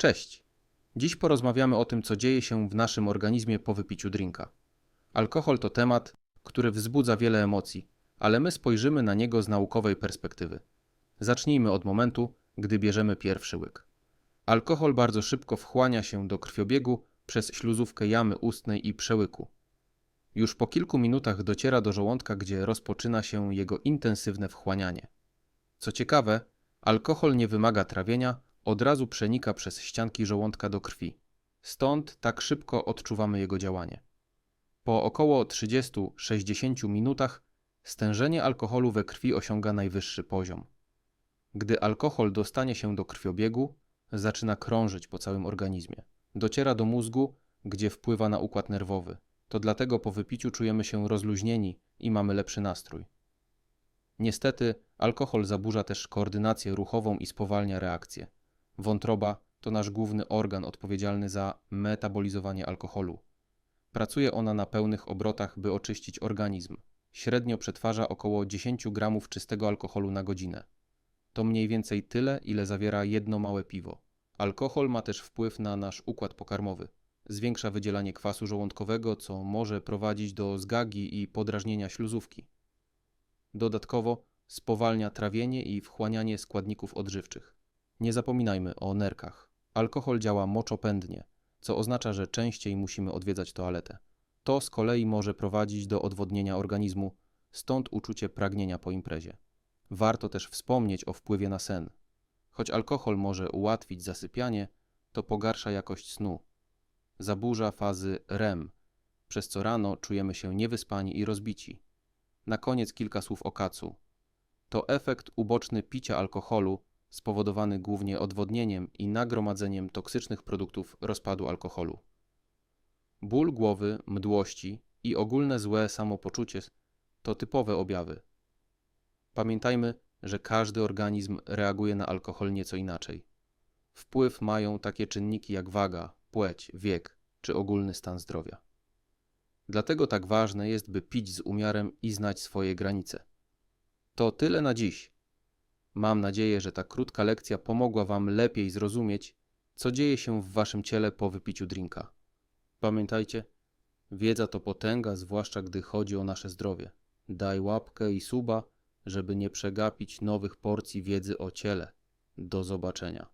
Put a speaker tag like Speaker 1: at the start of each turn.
Speaker 1: Cześć! Dziś porozmawiamy o tym, co dzieje się w naszym organizmie po wypiciu drinka. Alkohol to temat, który wzbudza wiele emocji, ale my spojrzymy na niego z naukowej perspektywy. Zacznijmy od momentu, gdy bierzemy pierwszy łyk. Alkohol bardzo szybko wchłania się do krwiobiegu przez śluzówkę jamy ustnej i przełyku. Już po kilku minutach dociera do żołądka, gdzie rozpoczyna się jego intensywne wchłanianie. Co ciekawe, alkohol nie wymaga trawienia, od razu przenika przez ścianki żołądka do krwi. Stąd tak szybko odczuwamy jego działanie. Po około 30-60 minutach stężenie alkoholu we krwi osiąga najwyższy poziom. Gdy alkohol dostanie się do krwiobiegu, zaczyna krążyć po całym organizmie. Dociera do mózgu, gdzie wpływa na układ nerwowy. To dlatego po wypiciu czujemy się rozluźnieni i mamy lepszy nastrój. Niestety, alkohol zaburza też koordynację ruchową i spowalnia reakcję. Wątroba to nasz główny organ odpowiedzialny za metabolizowanie alkoholu. Pracuje ona na pełnych obrotach, by oczyścić organizm. Średnio przetwarza około 10 gramów czystego alkoholu na godzinę. To mniej więcej tyle, ile zawiera jedno małe piwo. Alkohol ma też wpływ na nasz układ pokarmowy. Zwiększa wydzielanie kwasu żołądkowego, co może prowadzić do zgagi i podrażnienia śluzówki. Dodatkowo spowalnia trawienie i wchłanianie składników odżywczych. Nie zapominajmy o nerkach. Alkohol działa moczopędnie, co oznacza, że częściej musimy odwiedzać toaletę. To z kolei może prowadzić do odwodnienia organizmu, stąd uczucie pragnienia po imprezie. Warto też wspomnieć o wpływie na sen. Choć alkohol może ułatwić zasypianie, to pogarsza jakość snu. Zaburza fazy REM, przez co rano czujemy się niewyspani i rozbici. Na koniec kilka słów o kacu. To efekt uboczny picia alkoholu spowodowany głównie odwodnieniem i nagromadzeniem toksycznych produktów rozpadu alkoholu. Ból głowy, mdłości i ogólne złe samopoczucie to typowe objawy. Pamiętajmy, że każdy organizm reaguje na alkohol nieco inaczej. Wpływ mają takie czynniki jak waga, płeć, wiek czy ogólny stan zdrowia. Dlatego tak ważne jest, by pić z umiarem i znać swoje granice. To tyle na dziś. Mam nadzieję, że ta krótka lekcja pomogła Wam lepiej zrozumieć, co dzieje się w Waszym ciele po wypiciu drinka. Pamiętajcie, wiedza to potęga, zwłaszcza gdy chodzi o nasze zdrowie. Daj łapkę i suba, żeby nie przegapić nowych porcji wiedzy o ciele. Do zobaczenia.